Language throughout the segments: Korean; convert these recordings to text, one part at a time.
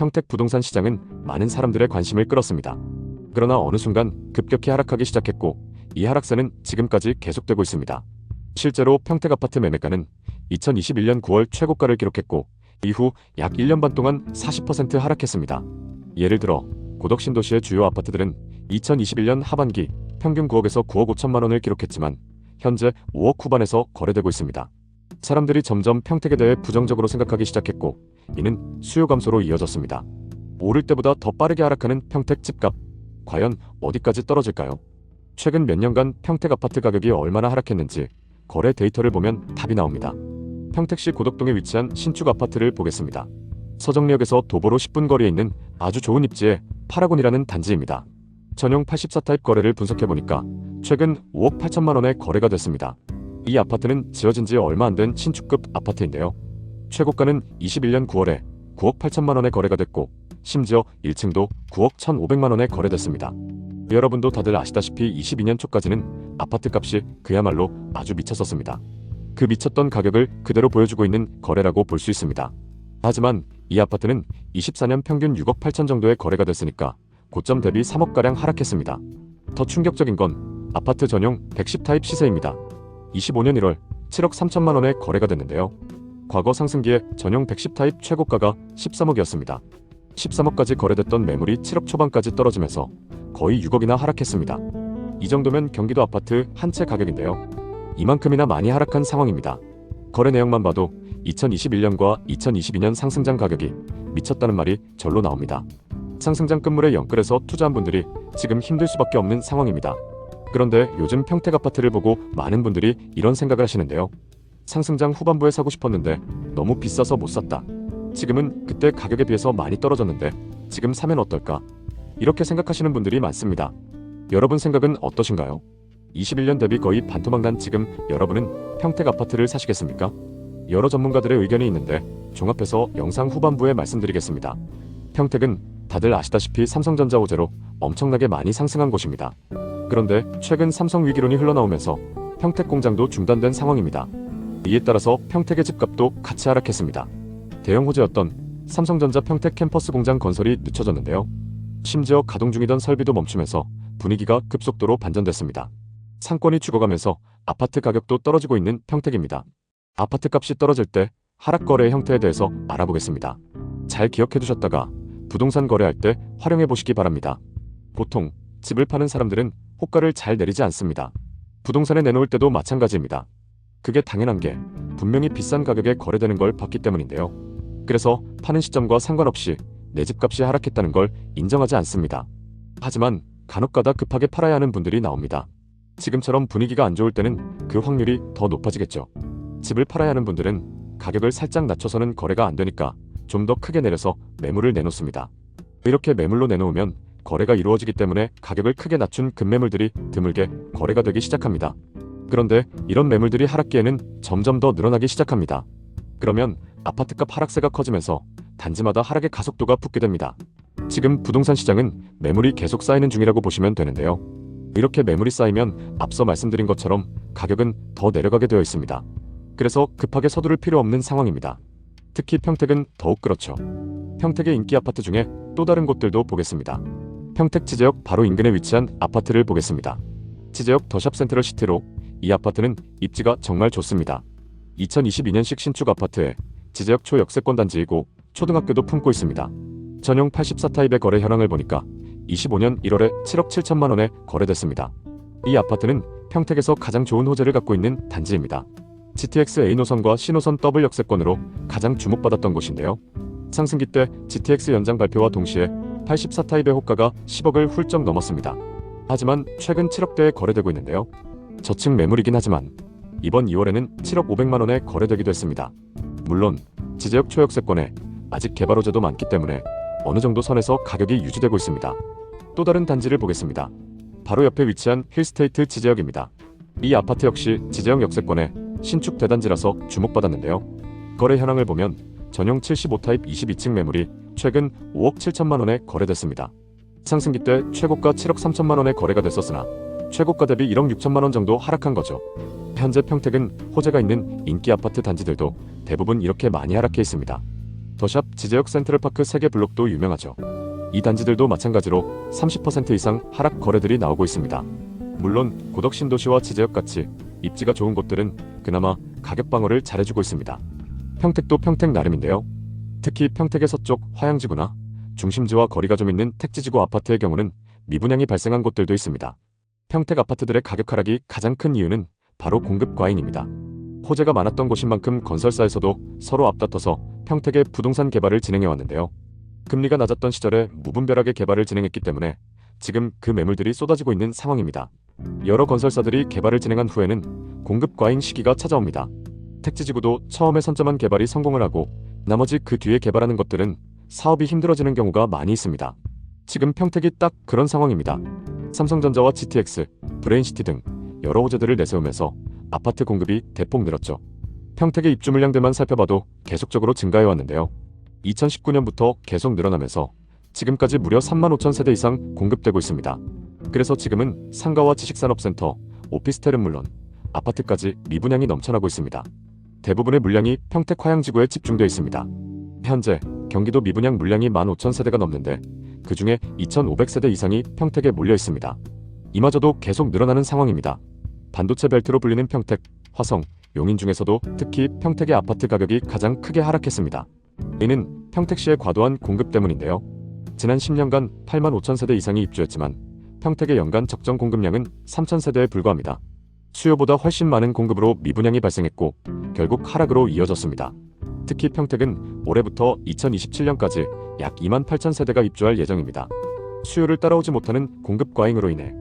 평택 부동산 시장은 많은 사람들의 관심을 끌었습니다. 그러나 어느 순간 급격히 하락하기 시작했고 이 하락세는 지금까지 계속되고 있습니다. 실제로 평택 아파트 매매가는 2021년 9월 최고가를 기록했고 이후 약 1년 반 동안 40% 하락했습니다. 예를 들어 고덕 신도시의 주요 아파트들은 2021년 하반기 평균 9억에서 9억 5천만 원을 기록했지만 현재 5억 후반에서 거래되고 있습니다. 사람들이 점점 평택에 대해 부정적으로 생각하기 시작했고 이는 수요 감소로 이어졌습니다. 오를 때보다 더 빠르게 하락하는 평택 집값 과연 어디까지 떨어질까요? 최근 몇 년간 평택 아파트 가격이 얼마나 하락했는지 거래 데이터를 보면 답이 나옵니다. 평택시 고덕동에 위치한 신축 아파트를 보겠습니다. 서정리역에서 도보로 10분 거리에 있는 아주 좋은 입지의 파라곤이라는 단지입니다. 전용 84타입 거래를 분석해보니까 최근 5억 8천만 원에 거래가 됐습니다. 이 아파트는 지어진 지 얼마 안 된 신축급 아파트인데요. 최고가는 21년 9월에 9억 8천만 원에 거래가 됐고 심지어 1층도 9억 1,500만 원에 거래됐습니다. 여러분도 다들 아시다시피 22년 초까지는 아파트 값이 그야말로 아주 미쳤었습니다. 그 미쳤던 가격을 그대로 보여주고 있는 거래라고 볼 수 있습니다. 하지만 이 아파트는 24년 평균 6억 8천 정도에 거래가 됐으니까 고점 대비 3억가량 하락했습니다. 더 충격적인 건 아파트 전용 110타입 시세입니다. 25년 1월 7억 3천만 원에 거래가 됐는데요. 과거 상승기에 전용 110 타입 최고가가 13억이었습니다. 13억까지 거래됐던 매물이 7억 초반까지 떨어지면서 거의 6억이나 하락했습니다. 이 정도면 경기도 아파트 한 채 가격인데요. 이만큼이나 많이 하락한 상황입니다. 거래 내용만 봐도 2021년과 2022년 상승장 가격이 미쳤다는 말이 절로 나옵니다. 상승장 끝물에 영끌에서 투자한 분들이 지금 힘들 수밖에 없는 상황입니다. 그런데 요즘 평택 아파트를 보고 많은 분들이 이런 생각을 하시는데요. 상승장 후반부에 사고 싶었는데 너무 비싸서 못 샀다. 지금은 그때 가격에 비해서 많이 떨어졌는데 지금 사면 어떨까? 이렇게 생각하시는 분들이 많습니다. 여러분 생각은 어떠신가요? 21년 대비 거의 반토막 난 지금 여러분은 평택 아파트를 사시겠습니까? 여러 전문가들의 의견이 있는데 종합해서 영상 후반부에 말씀드리겠습니다. 평택은 다들 아시다시피 삼성전자 호재로 엄청나게 많이 상승한 곳입니다. 그런데 최근 삼성 위기론이 흘러나오면서 평택 공장도 중단된 상황입니다. 이에 따라서 평택의 집값도 같이 하락했습니다. 대형 호재였던 삼성전자 평택 캠퍼스 공장 건설이 늦춰졌는데요. 심지어 가동 중이던 설비도 멈추면서 분위기가 급속도로 반전됐습니다. 상권이 죽어가면서 아파트 가격도 떨어지고 있는 평택입니다. 아파트 값이 떨어질 때 하락 거래의 형태에 대해서 알아보겠습니다. 잘 기억해 두셨다가 부동산 거래할 때 활용해 보시기 바랍니다. 보통 집을 파는 사람들은 호가를 잘 내리지 않습니다. 부동산에 내놓을 때도 마찬가지입니다. 그게 당연한 게 분명히 비싼 가격에 거래되는 걸 봤기 때문인데요. 그래서 파는 시점과 상관없이 내 집값이 하락했다는 걸 인정하지 않습니다. 하지만 간혹가다 급하게 팔아야 하는 분들이 나옵니다. 지금처럼 분위기가 안 좋을 때는 그 확률이 더 높아지겠죠. 집을 팔아야 하는 분들은 가격을 살짝 낮춰서는 거래가 안 되니까 좀 더 크게 내려서 매물을 내놓습니다. 이렇게 매물로 내놓으면 거래가 이루어지기 때문에 가격을 크게 낮춘 급매물들이 드물게 거래가 되기 시작합니다. 그런데 이런 매물들이 하락기에는 점점 더 늘어나기 시작합니다. 그러면 아파트값 하락세가 커지면서 단지마다 하락의 가속도가 붙게 됩니다. 지금 부동산 시장은 매물이 계속 쌓이는 중이라고 보시면 되는데요. 이렇게 매물이 쌓이면 앞서 말씀드린 것처럼 가격은 더 내려가게 되어 있습니다. 그래서 급하게 서두를 필요 없는 상황입니다. 특히 평택은 더욱 그렇죠. 평택의 인기 아파트 중에 또 다른 곳들도 보겠습니다. 평택 지제역 바로 인근에 위치한 아파트를 보겠습니다. 지제역 더샵 센트럴 시티로 이 아파트는 입지가 정말 좋습니다. 2022년식 신축 아파트에 지제역 초역세권 단지이고 초등학교도 품고 있습니다. 전용 84타입의 거래 현황을 보니까 25년 1월에 7억 7천만 원에 거래됐습니다. 이 아파트는 평택에서 가장 좋은 호재를 갖고 있는 단지입니다. GTX A 노선과 C 노선 더블 역세권으로 가장 주목받았던 곳인데요. 상승기 때 GTX 연장 발표와 동시에 84타입의 호가가 10억을 훌쩍 넘었습니다. 하지만 최근 7억대에 거래되고 있는데요. 저층 매물이긴 하지만 이번 2월에는 7억 500만 원에 거래되기도 했습니다. 물론 지제역 초역세권에 아직 개발 호재도 많기 때문에 어느 정도 선에서 가격이 유지되고 있습니다. 또 다른 단지를 보겠습니다. 바로 옆에 위치한 힐스테이트 지제역입니다. 이 아파트 역시 지제역 역세권에 신축 대단지라서 주목받았는데요. 거래 현황을 보면 전용 75타입 22층 매물이 최근 5억 7천만 원에 거래됐습니다. 상승기 때 최고가 7억 3천만 원에 거래가 됐었으나 최고가 대비 1억 6천만 원 정도 하락한 거죠. 현재 평택은 호재가 있는 인기 아파트 단지들도 대부분 이렇게 많이 하락해 있습니다. 더샵, 지제역 센트럴파크 3개 블록도 유명하죠. 이 단지들도 마찬가지로 30% 이상 하락 거래들이 나오고 있습니다. 물론 고덕 신도시와 지제역 같이 입지가 좋은 곳들은 그나마 가격 방어를 잘해주고 있습니다. 평택도 평택 나름인데요. 특히 평택의 서쪽 화양지구나 중심지와 거리가 좀 있는 택지지구 아파트의 경우는 미분양이 발생한 곳들도 있습니다. 평택 아파트들의 가격 하락이 가장 큰 이유는 바로 공급 과잉입니다. 호재가 많았던 곳인 만큼 건설사에서도 서로 앞다퉈서 평택의 부동산 개발을 진행해 왔는데요. 금리가 낮았던 시절에 무분별하게 개발을 진행했기 때문에 지금 그 매물들이 쏟아지고 있는 상황입니다. 여러 건설사들이 개발을 진행한 후에는 공급 과잉 시기가 찾아옵니다. 택지지구도 처음에 선점한 개발이 성공을 하고 나머지 그 뒤에 개발하는 것들은 사업이 힘들어지는 경우가 많이 있습니다. 지금 평택이 딱 그런 상황입니다. 삼성전자와 GTX, 브레인시티 등 여러 호재들을 내세우면서 아파트 공급이 대폭 늘었죠. 평택의 입주 물량들만 살펴봐도 계속적으로 증가해 왔는데요. 2019년부터 계속 늘어나면서 지금까지 무려 3만 5천 세대 이상 공급되고 있습니다. 그래서 지금은 상가와 지식산업센터, 오피스텔은 물론 아파트까지 미분양이 넘쳐나고 있습니다. 대부분의 물량이 평택 화양지구에 집중되어 있습니다. 현재 경기도 미분양 물량이 15,000세대가 넘는데 그 중에 2,500세대 이상이 평택에 몰려 있습니다. 이마저도 계속 늘어나는 상황입니다. 반도체 벨트로 불리는 평택, 화성, 용인 중에서도 특히 평택의 아파트 가격이 가장 크게 하락했습니다. 이는 평택시의 과도한 공급 때문인데요. 지난 10년간 8만 5천 세대 이상이 입주했지만 평택의 연간 적정 공급량은 3천 세대에 불과합니다. 수요보다 훨씬 많은 공급으로 미분양이 발생했고 결국 하락으로 이어졌습니다. 특히 평택은 올해부터 2027년까지 약 2만 8천 세대가 입주할 예정입니다. 수요를 따라오지 못하는 공급 과잉으로 인해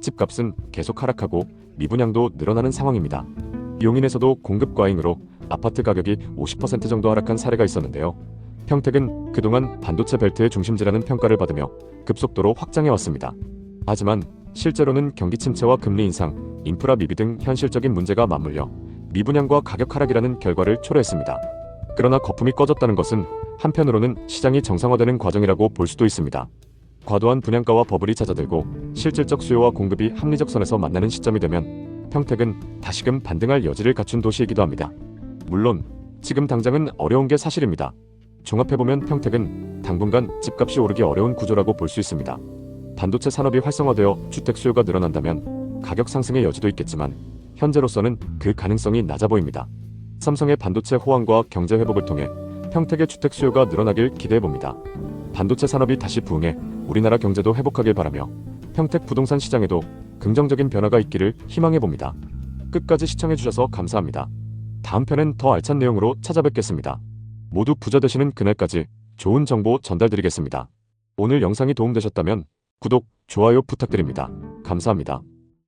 집값은 계속 하락하고 미분양도 늘어나는 상황입니다. 용인에서도 공급 과잉으로 아파트 가격이 50% 정도 하락한 사례가 있었는데요. 평택은 그동안 반도체 벨트의 중심지라는 평가를 받으며 급속도로 확장해 왔습니다. 하지만 실제로는 경기 침체와 금리 인상, 인프라 미비 등 현실적인 문제가 맞물려 미분양과 가격 하락이라는 결과를 초래했습니다. 그러나 거품이 꺼졌다는 것은 한편으로는 시장이 정상화되는 과정이라고 볼 수도 있습니다. 과도한 분양가와 버블이 잦아들고 실질적 수요와 공급이 합리적 선에서 만나는 시점이 되면 평택은 다시금 반등할 여지를 갖춘 도시이기도 합니다. 물론 지금 당장은 어려운 게 사실입니다. 종합해보면 평택은 당분간 집값이 오르기 어려운 구조라고 볼 수 있습니다. 반도체 산업이 활성화되어 주택 수요가 늘어난다면 가격 상승의 여지도 있겠지만 현재로서는 그 가능성이 낮아 보입니다. 삼성의 반도체 호황과 경제 회복을 통해 평택의 주택 수요가 늘어나길 기대해 봅니다. 반도체 산업이 다시 부흥해 우리나라 경제도 회복하길 바라며 평택 부동산 시장에도 긍정적인 변화가 있기를 희망해 봅니다. 끝까지 시청해 주셔서 감사합니다. 다음 편엔 더 알찬 내용으로 찾아뵙겠습니다. 모두 부자 되시는 그날까지 좋은 정보 전달드리겠습니다. 오늘 영상이 도움되셨다면 구독, 좋아요 부탁드립니다. 감사합니다.